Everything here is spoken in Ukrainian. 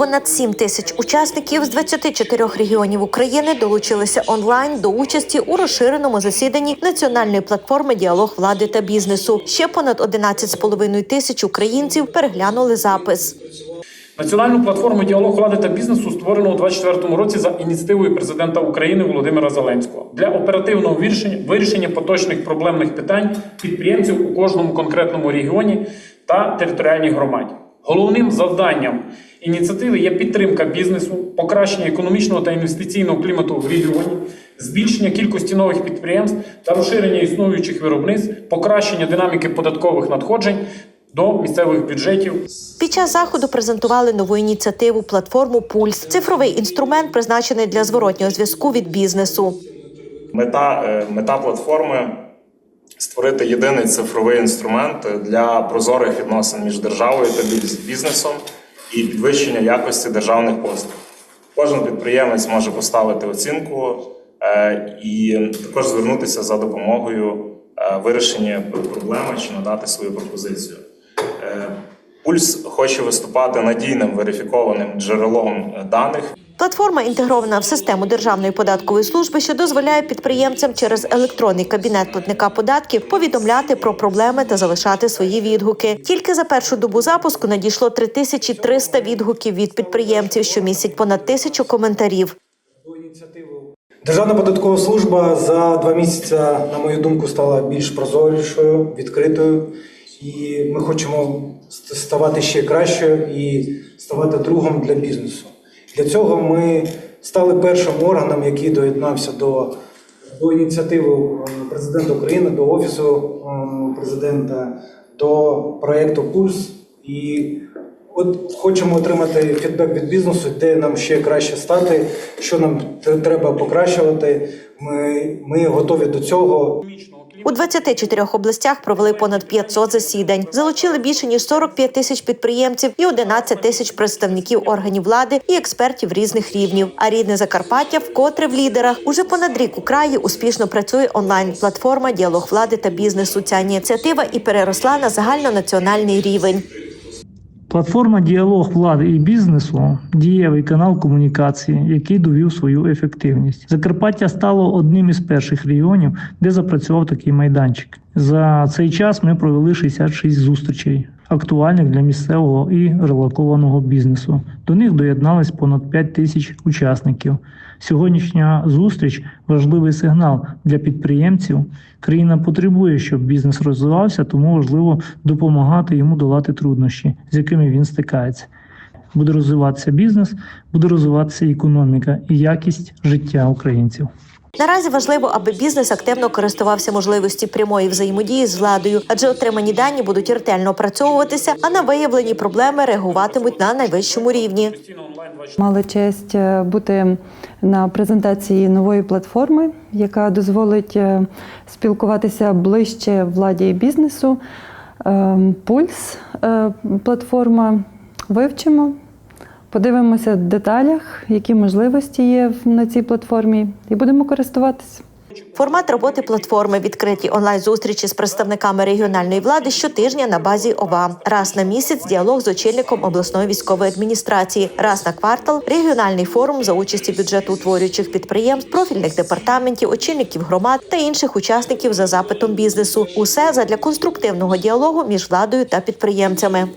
Понад 7 тисяч учасників з 24 регіонів України долучилися онлайн до участі у розширеному засіданні національної платформи Діалог влади та бізнесу. Ще понад 11,5 тисяч українців переглянули запис. Національну платформу діалог влади та бізнесу створено у 2024 році за ініціативою президента України Володимира Зеленського для оперативного вирішення, поточних проблемних питань підприємців у кожному конкретному регіоні та територіальній громаді. Головним завданням ініціативи є підтримка бізнесу, покращення економічного та інвестиційного клімату в регіоні, збільшення кількості нових підприємств та розширення існуючих виробництв, покращення динаміки податкових надходжень до місцевих бюджетів. Під час заходу презентували нову ініціативу платформу Пульс, цифровий інструмент, призначений для зворотнього зв'язку від бізнесу. Мета, е, мета платформи створити єдиний цифровий інструмент для прозорих відносин між державою та бізнесом і підвищення якості державних послуг. Кожен підприємець може поставити оцінку е, і також звернутися за допомогою е, вирішення проблеми чи надати свою пропозицію. Е, Пульс хоче виступати надійним верифікованим джерелом даних Платформа інтегрована в систему Державної податкової служби, що дозволяє підприємцям через електронний кабінет платника податків повідомляти про проблеми та залишати свої відгуки. Тільки за першу добу запуску надійшло 3300 відгуків від підприємців, що містять понад тисячу коментарів. Державна податкова служба за два місяці, на мою думку, стала більш прозорішою, відкритою, і ми хочемо ставати ще кращою і ставати другом для бізнесу. Для цього ми стали першим органом, який доєднався до, до ініціативи президента України, до офісу президента, до проєкту Пульс. І От хочемо отримати фідбек від бізнесу, де нам ще краще стати, що нам треба покращувати. Ми, ми готові до цього. У 24 областях провели понад 500 засідань, залучили більше ніж 45 тисяч підприємців і 11 тисяч представників органів влади і експертів різних рівнів. А рідне Закарпаття вкотре в лідерах. Уже понад рік у краї успішно працює онлайн-платформа Діалог влади та бізнесу. Ця ініціатива і переросла на загальнонаціональний рівень. Платформа Діалог влади і бізнесу дієвий канал комунікації, який довів свою ефективність. Закарпаття стало одним із перших регіонів, де запрацював такий майданчик. За цей час ми провели 66 зустрічей, актуальних для місцевого і релокованого бізнесу. До них доєднались понад 5 тисяч учасників. Сьогоднішня зустріч важливий сигнал для підприємців. Країна потребує, щоб бізнес розвивався, тому важливо допомагати йому долати труднощі, з якими він стикається. Буде розвиватися бізнес, буде розвиватися економіка і якість життя українців. Наразі важливо, аби бізнес активно користувався можливості прямої взаємодії з владою, адже отримані дані будуть ретельно опрацьовуватися, а на виявлені проблеми реагуватимуть на найвищому рівні. Мали честь е, бути на презентації нової платформи, яка дозволить е, спілкуватися ближче владі і бізнесу. Е, Пульс е, платформа вивчимо, подивимося в деталях, які можливості є на цій платформі, і будемо користуватися. Формат роботи платформи відкриті онлайн-зустрічі з представниками регіональної влади щотижня на базі ОВА. Раз на місяць діалог з очільником обласної військової адміністрації. Раз на квартал регіональний форум за участі бюджету утворюючих підприємств, профільних департаментів, очільників громад та інших учасників за запитом бізнесу. Усе задля конструктивного діалогу між владою та підприємцями.